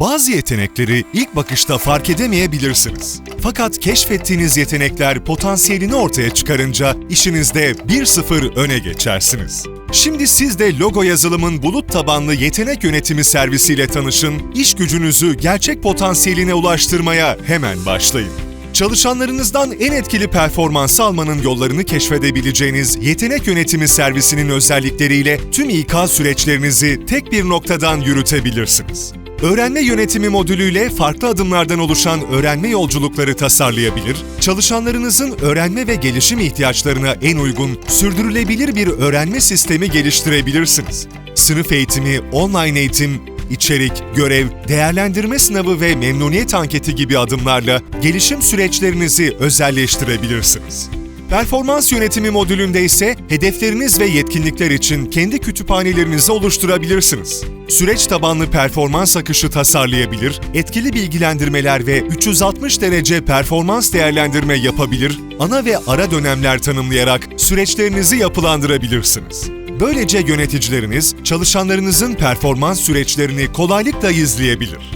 Bazı yetenekleri ilk bakışta fark edemeyebilirsiniz. Fakat keşfettiğiniz yetenekler potansiyelini ortaya çıkarınca işinizde 1-0 öne geçersiniz. Şimdi siz de Logo Yazılım'ın bulut tabanlı yetenek yönetimi servisiyle tanışın, iş gücünüzü gerçek potansiyeline ulaştırmaya hemen başlayın. Çalışanlarınızdan en etkili performansı almanın yollarını keşfedebileceğiniz yetenek yönetimi servisinin özellikleriyle tüm İK süreçlerinizi tek bir noktadan yürütebilirsiniz. Öğrenme yönetimi modülüyle farklı adımlardan oluşan öğrenme yolculukları tasarlayabilir, çalışanlarınızın öğrenme ve gelişim ihtiyaçlarına en uygun, sürdürülebilir bir öğrenme sistemi geliştirebilirsiniz. Sınıf eğitimi, online eğitim, içerik, görev, değerlendirme sınavı ve memnuniyet anketi gibi adımlarla gelişim süreçlerinizi özelleştirebilirsiniz. Performans yönetimi modülünde ise hedefleriniz ve yetkinlikler için kendi kütüphanelerinizi oluşturabilirsiniz. Süreç tabanlı performans akışı tasarlayabilir, etkili bilgilendirmeler ve 360 derece performans değerlendirme yapabilir, ana ve ara dönemler tanımlayarak süreçlerinizi yapılandırabilirsiniz. Böylece yöneticileriniz çalışanlarınızın performans süreçlerini kolaylıkla izleyebilir.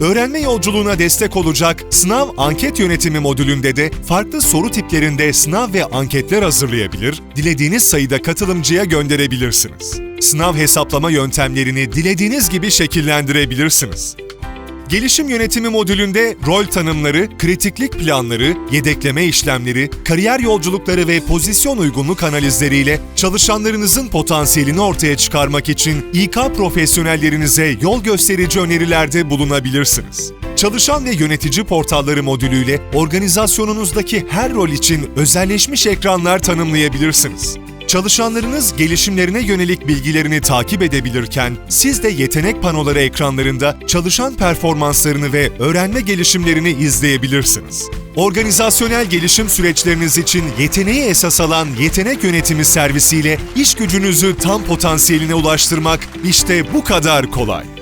Öğrenme yolculuğuna destek olacak sınav anket yönetimi modülünde de farklı soru tiplerinde sınav ve anketler hazırlayabilir, dilediğiniz sayıda katılımcıya gönderebilirsiniz. Sınav hesaplama yöntemlerini dilediğiniz gibi şekillendirebilirsiniz. Gelişim yönetimi modülünde rol tanımları, kritiklik planları, yedekleme işlemleri, kariyer yolculukları ve pozisyon uygunluk analizleriyle çalışanlarınızın potansiyelini ortaya çıkarmak için İK profesyonellerinize yol gösterici önerilerde bulunabilirsiniz. Çalışan ve yönetici portalları modülüyle organizasyonunuzdaki her rol için özelleşmiş ekranlar tanımlayabilirsiniz. Çalışanlarınız gelişimlerine yönelik bilgilerini takip edebilirken, siz de yetenek panoları ekranlarında çalışan performanslarını ve öğrenme gelişimlerini izleyebilirsiniz. Organizasyonel gelişim süreçleriniz için yeteneği esas alan yetenek yönetimi servisiyle iş gücünüzü tam potansiyeline ulaştırmak işte bu kadar kolay.